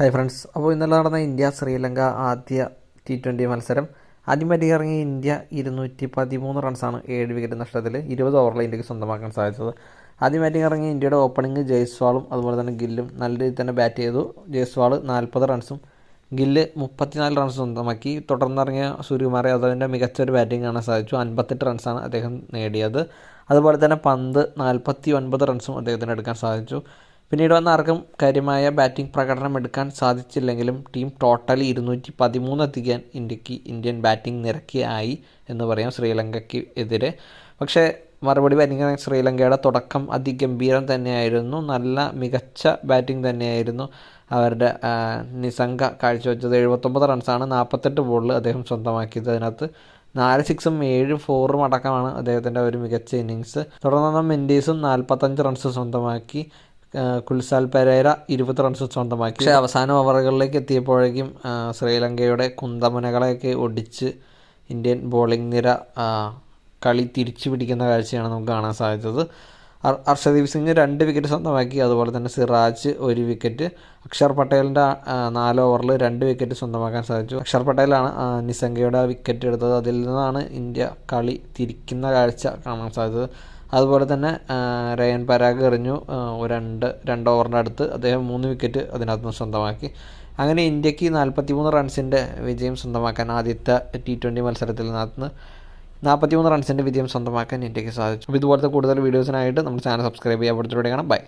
Hi friends അപ്പോൾ ഇന്നലെ നടന്ന ഇന്ത്യ ശ്രീലങ്ക ആദ്യ ടി ട്വന്റി മത്സരം. ആദ്യം ഇറങ്ങിയ ഇന്ത്യ ഇരുന്നൂറ്റി പതിമൂന്ന് റൺസാണ് ഏഴ് വിക്കറ്റ് നഷ്ടത്തിൽ ഇരുപത് ഓവറിൽ ഇന്ത്യയ്ക്ക് സ്വന്തമാക്കാൻ സാധിച്ചത്. ആദ്യം ബാറ്റിംഗ് ഇറങ്ങിയ ഇന്ത്യയുടെ ഓപ്പണിംഗ് ജയ്സ്വാളും അതുപോലെ തന്നെ ഗില്ലും നല്ല രീതിയിൽ തന്നെ ബാറ്റ് ചെയ്തു. ജയ്സ്വാൾ നാൽപ്പത് റൺസും ഗില്ല് മുപ്പത്തിനാല് റൺസ് സ്വന്തമാക്കി. തുടർന്നിറങ്ങിയ സൂര്യകുമാർ മികച്ച ഒരു ബാറ്റിംഗ് കാണാൻ സാധിച്ചു. അൻപത്തെട്ട് റൺസാണ് അദ്ദേഹം നേടിയത്. അതുപോലെ തന്നെ പന്ത് നാൽപ്പത്തി ഒൻപത് റൺസും അദ്ദേഹത്തിന് എടുക്കാൻ സാധിച്ചു. പിന്നീട് വന്ന ആർക്കും കാര്യമായ ബാറ്റിംഗ് പ്രകടനം എടുക്കാൻ സാധിച്ചില്ലെങ്കിലും ടീം ടോട്ടലി ഇരുന്നൂറ്റി പതിമൂന്ന് എത്തിക്കാൻ ഇന്ത്യയ്ക്ക് ഇന്ത്യൻ ബാറ്റിംഗ് നിരക്കിയായി എന്ന് പറയാം ശ്രീലങ്കയ്ക്ക് എതിരെ. പക്ഷേ മറുപടി ബാറ്റിംഗ് ശ്രീലങ്കയുടെ തുടക്കം അതിഗംഭീരം തന്നെയായിരുന്നു. നല്ല മികച്ച ബാറ്റിംഗ് തന്നെയായിരുന്നു. അവരുടെ നിസംഗ കാഴ്ചവെച്ചത് എഴുപത്തൊമ്പത് റൺസാണ് നാൽപ്പത്തെട്ട് ബോളിൽ അദ്ദേഹം സ്വന്തമാക്കിയത്. അതിനകത്ത് നാല് സിക്സും ഏഴ് ഫോറും അടക്കമാണ് അദ്ദേഹത്തിന്റെ ഒരു മികച്ച ഇന്നിങ്സ് തുടർന്ന് മെൻഡീസും നാൽപ്പത്തഞ്ച് റൺസ് സ്വന്തമാക്കി. കുൽസാൽ പെരേര ഇരുപത് റൺസ് സ്വന്തമാക്കി. പക്ഷേ അവസാന ഓവറുകളിലേക്ക് എത്തിയപ്പോഴേക്കും ശ്രീലങ്കയുടെ കുന്തമനകളെയൊക്കെ ഒടിച്ച് ഇന്ത്യൻ ബോളിംഗ് നിര കളി തിരിച്ചു പിടിക്കുന്ന കാഴ്ചയാണ് നമുക്ക് കാണാൻ സാധിച്ചത്. ഹർഷദീപ് സിംഗ് രണ്ട് വിക്കറ്റ് സ്വന്തമാക്കി. അതുപോലെ തന്നെ സിറാജ് ഒരു വിക്കറ്റ് അക്ഷർ പട്ടേലിന്റെ നാല് ഓവറിൽ രണ്ട് വിക്കറ്റ് സ്വന്തമാക്കാൻ സാധിച്ചു. അക്ഷർ പട്ടേലാണ് നിസംഗയുടെ വിക്കറ്റ് എടുത്തത്. അതിൽ നിന്നാണ് ഇന്ത്യ കളി തിരിക്കുന്ന കാഴ്ച കാണാൻ സാധിച്ചത്. അതുപോലെ തന്നെ റയൻ പരാഗ് എറിഞ്ഞു. രണ്ട് രണ്ട് ഓവറിന്റെ അടുത്ത് അദ്ദേഹം മൂന്ന് വിക്കറ്റ് അതിനകത്ത് നിന്ന് സ്വന്തമാക്കി. അങ്ങനെ ഇന്ത്യയ്ക്ക് നാൽപ്പത്തി മൂന്ന് റൺസിന്റെ വിജയം സ്വന്തമാക്കാൻ ആദ്യത്തെ ടി ട്വന്റി മത്സരത്തിൽ നിന്ന് നാൽപ്പത്തി മൂന്ന് റൺസിന്റെ വിജയം സ്വന്തമാക്കാൻ ഇന്ത്യയ്ക്ക് സാധിച്ചു. അപ്പോൾ ഇതുപോലത്തെ കൂടുതൽ വീഡിയോസിനായിട്ട് നമ്മുടെ ചാനൽ സബ്സ്ക്രൈബ് ചെയ്യാൻ പഠിച്ചിട്ടുണ്ടെങ്കിൽ കാണാം. ബൈ